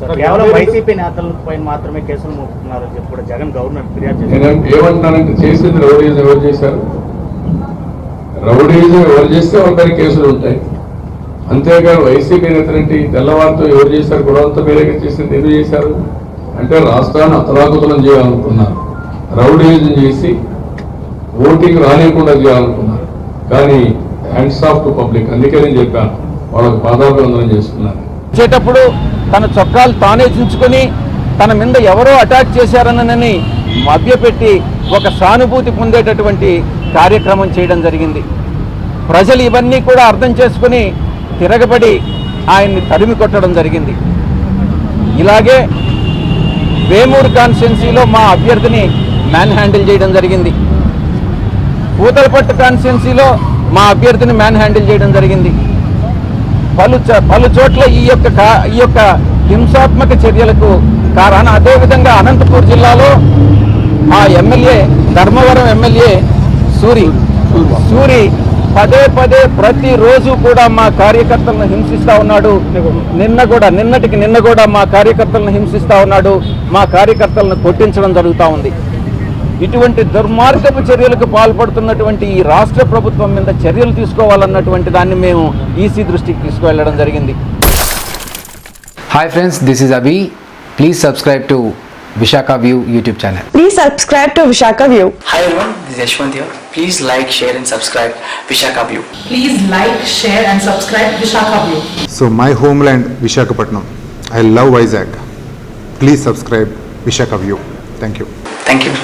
కేవలం వైసీపీ నేతలపై మాత్రమే కేసులు మోపుతున్నారని చెప్పి కూడా జగన్ గవర్నర్ ఫిర్యాదు చేశారు నేను ఏమంటున్నానంటే చేసింది రౌడీజం ఎవరు చేశారు? రౌడీజం ఎవరు చేస్తే వాళ్ళపైన కేసులు ఉంటాయి. అంతేగాని వైసీపీ నేతలంటే తెల్లవారితో ఎవరు చేశారు? గొడవంతా మీరేగా చేసింది ఎందుకు చేశారు? అంటే రాష్ట్రాన్ని అతలాకుతలం చేయాలనుకున్నారు. రౌడీజం చేసి ఓటింగ్ రానియకుండా చేయాలనుకున్నారు. కానీ హ్యాండ్స్ ఆఫ్ టు పబ్లిక్ అందుకే నేను చెప్పాను వాళ్ళకి పాదాభివందనం చేస్తున్నారు వచ్చేటప్పుడు తన చొక్కాలు తానే చించుకొని తన మీద ఎవరో అటాక్ చేశారనని మభ్యపెట్టి ఒక సానుభూతి పొందేటటువంటి కార్యక్రమం చేయడం జరిగింది. ప్రజలు ఇవన్నీ కూడా అర్థం చేసుకుని తిరగబడి ఆయన్ని తరిమి కొట్టడం జరిగింది. ఇలాగే వేమూరు కాన్స్టిట్యున్సీలో మా అభ్యర్థిని మ్యాన్ హ్యాండిల్ చేయడం జరిగింది. పూతలపట్టు కాన్స్టిట్యున్సీలో మా అభ్యర్థిని మ్యాన్ హ్యాండిల్ చేయడం జరిగింది. పలు పలు చోట్ల ఈ యొక్క ఈ యొక్క హింసాత్మక చర్యలకు కారణం. అదేవిధంగా అనంతపూర్ జిల్లాలో మా ఎమ్మెల్యే ధర్మవరం ఎమ్మెల్యే సూరి సూరి పదే పదే ప్రతిరోజు కూడా మా కార్యకర్తలను హింసిస్తూ ఉన్నాడు. నిన్న కూడా నిన్నటికి నిన్న కూడా మా కార్యకర్తలను హింసిస్తూ ఉన్నాడు. మా కార్యకర్తలను కొట్టించడం జరుగుతూ ఉంది. ఇటువంటి దుర్మార్గపు చర్యలకు పాల్పడుతున్నటువంటి ఈ రాష్ట్ర ప్రభుత్వం మీద చర్యలు తీసుకోవాలన్నటువంటి దాన్ని మేము ఈసీ దృష్టికి తీసుకువెళ్ళడం జరిగింది. Hi friends this is Abhi please subscribe to Visakha view YouTube channel please subscribe to Visakha view hi everyone this Yashwant here please like share and subscribe Visakha view please like share and subscribe Visakha view so my homeland Visakhapatnam I love Vizag please subscribe Visakha view thank you thank you